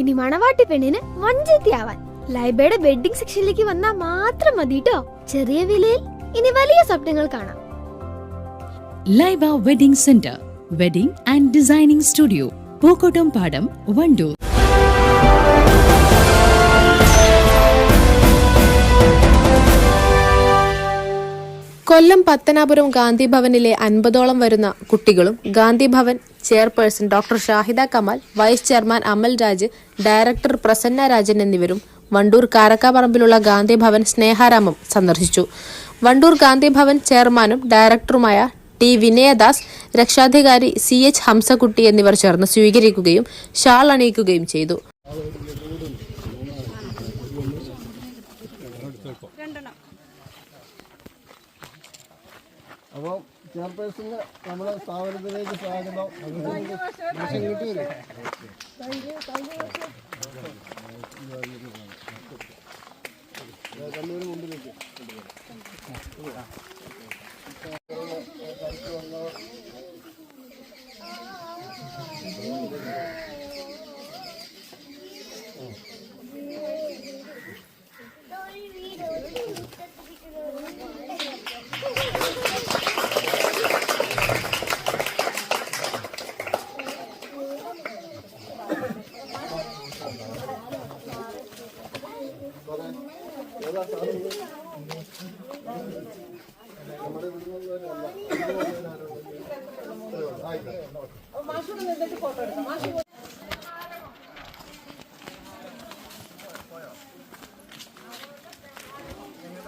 ഇനി മണവാട്ടി പെണ്ണിന് വഞ്ചത്തിയാവാൻ. ലൈബയുടെ വെഡിങ് സെക്ഷനിലേക്ക് വന്നാൽ മാത്രം മതി കേട്ടോ ചെറിയ വിലയിൽ ഇനി വലിയ സ്വപ്നങ്ങൾ കാണാം. Laiba wedding centre wedding and designing studio Pookkottam Padam Wandoor. Kollam Pathanapuram ഗാന്ധിഭവനിലെ അൻപതോളം വരുന്ന കുട്ടികളും Gandhibhavan chairperson doctor Shahida Kamal vice chairman Amal Raj director Prasanna Rajan എന്നിവരും വണ്ടൂർ കാരക്കാപറമ്പിലുള്ള ഗാന്ധിഭവൻ സ്നേഹാരാമം സന്ദർശിച്ചു. വണ്ടൂർ ഗാന്ധിഭവൻ ചെയർമാനും ഡയറക്ടറുമായ ടി വിനയദാസ് രക്ഷാധികാരി സി എച്ച് ഹംസക്കുട്ടി എന്നിവർ ചേർന്ന് സ്വീകരിക്കുകയും ഷാൾ അണിയിക്കുകയും ചെയ്തു. അപ്പോൾ ചെയർപേഴ്സണ് നമ്മുടെ സ്ഥാപനത്തിലേക്ക് സ്വാഗതം. കിട്ടിയില്ലേ?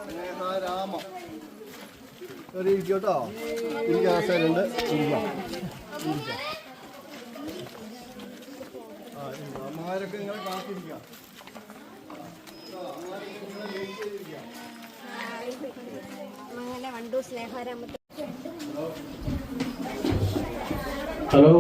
സ്നേഹാരാമം ഒരു ഇരിക്കട്ടോ. ഇരിക്കാൻ അവസരമുണ്ട് ഇരിക്കാം. ആ. അമ്മമാരൊക്കെ ഇങ്ങനെ കാത്തിരിക്കാം ഹലോ.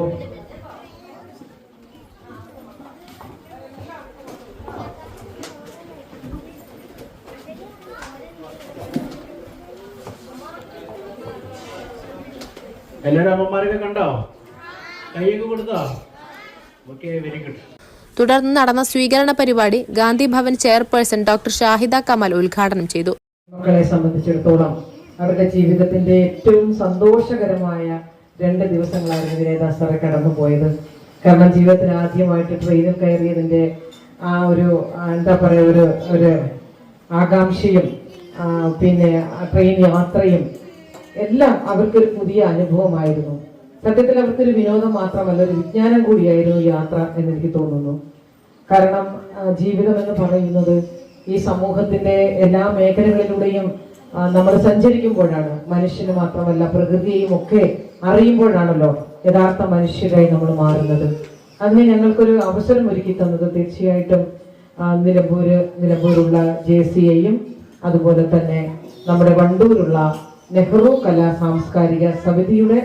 എല്ലാവരും അമ്മമാരൊക്കെ കണ്ടോ? കൈയൊക്കെ കൊടുത്തോ? ഓക്കെ വെരി ഗുഡ് തുടർന്ന് നടന്ന സ്വീകരണ പരിപാടി ഗാന്ധി ഭവൻ ചെയർപേഴ്സൺ ഡോക്ടർ ഷാഹിദ കമാൽ ഉദ്ഘാടനം ചെയ്തു. മക്കളെ സംബന്ധിച്ചിടത്തോളം അവരുടെ ജീവിതത്തിന്റെ ഏറ്റവും സന്തോഷകരമായ രണ്ട് ദിവസങ്ങളായിരുന്നു വിനേദാസ് സാറെ കടന്നുപോയത്. കാരണം ജീവിതത്തിൽ ആദ്യമായിട്ട് ട്രെയിനിൽ കയറിയതിന്റെ ആ ഒരു എന്താ പറയുക ഒരു ഒരു ആകാംക്ഷയും പിന്നെ ട്രെയിൻ യാത്രയും എല്ലാം അവർക്കൊരു പുതിയ അനുഭവമായിരുന്നു. സത്യത്തിൽ അവർക്കൊരു വിനോദം മാത്രമല്ല ഒരു വിജ്ഞാനം കൂടിയായിരുന്നു യാത്ര എന്ന് എനിക്ക് തോന്നുന്നു. കാരണം ജീവിതം എന്ന് പറയുന്നത് ഈ സമൂഹത്തിന്റെ എല്ലാ മേഖലകളിലൂടെയും നമ്മൾ സഞ്ചരിക്കുമ്പോഴാണ്. മനുഷ്യന് മാത്രമല്ല പ്രകൃതിയെയും ഒക്കെ അറിയുമ്പോഴാണല്ലോ യഥാർത്ഥ മനുഷ്യരായി നമ്മൾ മാറുന്നത്. അതിന് ഞങ്ങൾക്കൊരു അവസരം ഒരുക്കി തന്നത് തീർച്ചയായിട്ടും നിലമ്പൂര് നിലമ്പൂരുള്ള ജെ സി ഐയും അതുപോലെ തന്നെ നമ്മുടെ വണ്ടൂരുള്ള നെഹ്റു കലാ സാംസ്കാരിക സമിതിയുടെ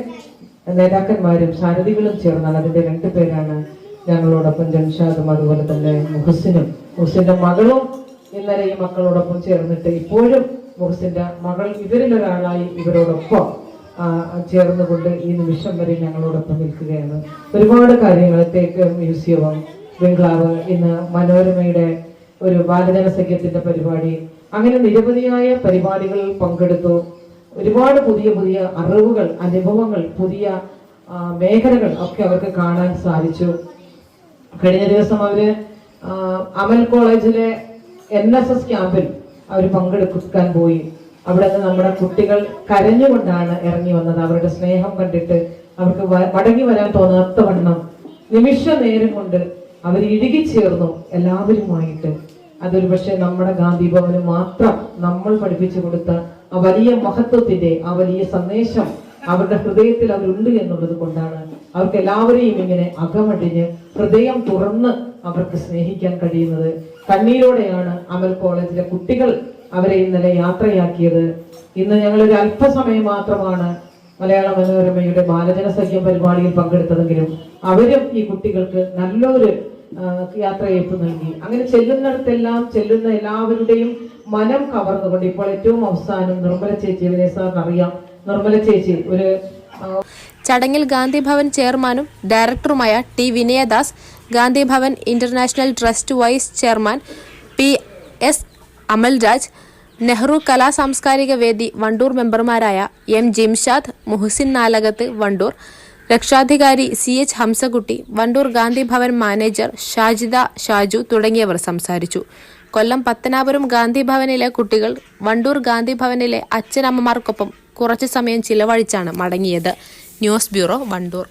നേതാക്കന്മാരും സാരഥികളും ചേർന്നാൽ അതിന്റെ രണ്ടു പേരാണ് ഞങ്ങളോടൊപ്പം ജംഷാദും അതുപോലെ തന്നെ മുഹസിനും മുഹസിന്റെ മകളും ഇന്നലെ ഈ മക്കളോടൊപ്പം ചേർന്നിട്ട് ഇപ്പോഴും മുഹസിന്റെ മകൾ ഇവരിലൊരാളായി ഇവരോടൊപ്പം ചേർന്നുകൊണ്ട് ഈ നിമിഷം വരെ ഞങ്ങളോടൊപ്പം നിൽക്കുകയാണ്. ഒരുപാട് കാര്യങ്ങൾ തേക്ക് മ്യൂസിയവും ബംഗ്ലാവ് ഇന്ന് മനോരമയുടെ ഒരു ബാലജന സഖ്യത്തിന്റെ പരിപാടി. അങ്ങനെ നിരവധിയായ പരിപാടികളിൽ പങ്കെടുത്തു. ഒരുപാട് പുതിയ പുതിയ അറിവുകൾ അനുഭവങ്ങൾ പുതിയ മേഖലകൾ ഒക്കെ അവർക്ക് കാണാൻ സാധിച്ചു. കഴിഞ്ഞ ദിവസം അവർ അമൽ കോളേജിലെ എൻ എസ് എസ് ക്യാമ്പിൽ അവർ പങ്കെടുക്കാൻ പോയി. അവിടെ നിന്ന് നമ്മുടെ കുട്ടികൾ കരഞ്ഞുകൊണ്ടാണ് ഇറങ്ങി വന്നത്. അവരുടെ സ്നേഹം കണ്ടിട്ട് അവർക്ക് മടങ്ങി വരാൻ തോന്നാത്ത വണ്ണം നിമിഷ നേരം കൊണ്ട് അവർ ഇഴുകിച്ചേർന്നു എല്ലാവരുമായിട്ട്. അതൊരു പക്ഷെ നമ്മുടെ ഗാന്ധി ഭവന് മാത്രം നമ്മൾ പഠിപ്പിച്ചു കൊടുത്ത ആ വലിയ മഹത്വത്തിന്റെ ആ വലിയ സന്ദേശം അവരുടെ ഹൃദയത്തിൽ അവരുണ്ട് എന്നുള്ളത് കൊണ്ടാണ് അവർക്ക് എല്ലാവരെയും ഇങ്ങനെ അകമടിഞ്ഞ് ഹൃദയം തുറന്ന് അവർക്ക് സ്നേഹിക്കാൻ കഴിയുന്നത്. കണ്ണീരോടെയാണ് അമൽ കോളേജിലെ കുട്ടികൾ അവരെ ഇന്നലെ യാത്രയാക്കിയത്. ഇന്ന് ഞങ്ങൾ ഒരു അല്പസമയം മാത്രമാണ് മലയാള മനോരമയുടെ ബാലജന സഖ്യം പരിപാടിയിൽ പങ്കെടുത്തതെങ്കിലും അവരും ഈ കുട്ടികൾക്ക് നല്ലൊരു യാത്രയയപ്പ് നൽകി. അങ്ങനെ ചെല്ലുന്നിടത്തെല്ലാം ചെല്ലുന്ന എല്ലാവരുടെയും മനം കവർന്നുകൊണ്ട് ഇപ്പോൾ ഏറ്റവും അവസാനം നിർമ്മല ചേച്ചി വിനയ സാറിന് അറിയാം നിർമ്മല ചേച്ചി ഒരു ചടങ്ങിൽ ഗാന്ധിഭവൻ ചെയർമാനും ഡയറക്ടറുമായ T Vinayadas Gandhibhavan international trust vice chairman P S Amalraj Nehru Kala Samskarika Vedi Wandoor മെമ്പർമാരായ എം ജിംഷാദ് മുഹസിൻ നാലകത്ത് വണ്ടൂർ രക്ഷാധികാരി C H Hamsakutty Wandoor Gandhi Bhavan manager Shajida Shaju തുടങ്ങിയവർ സംസാരിച്ചു. കൊല്ലം പത്തനാപുരം ഗാന്ധി ഭവനിലെ കുട്ടികൾ വണ്ടൂർ ഗാന്ധി ഭവനിലെ അച്ഛനമ്മമാർക്കൊപ്പം കുറച്ചു സമയം ചിലവഴിച്ചാണ് മടങ്ങിയത്. News bureau Wandoor.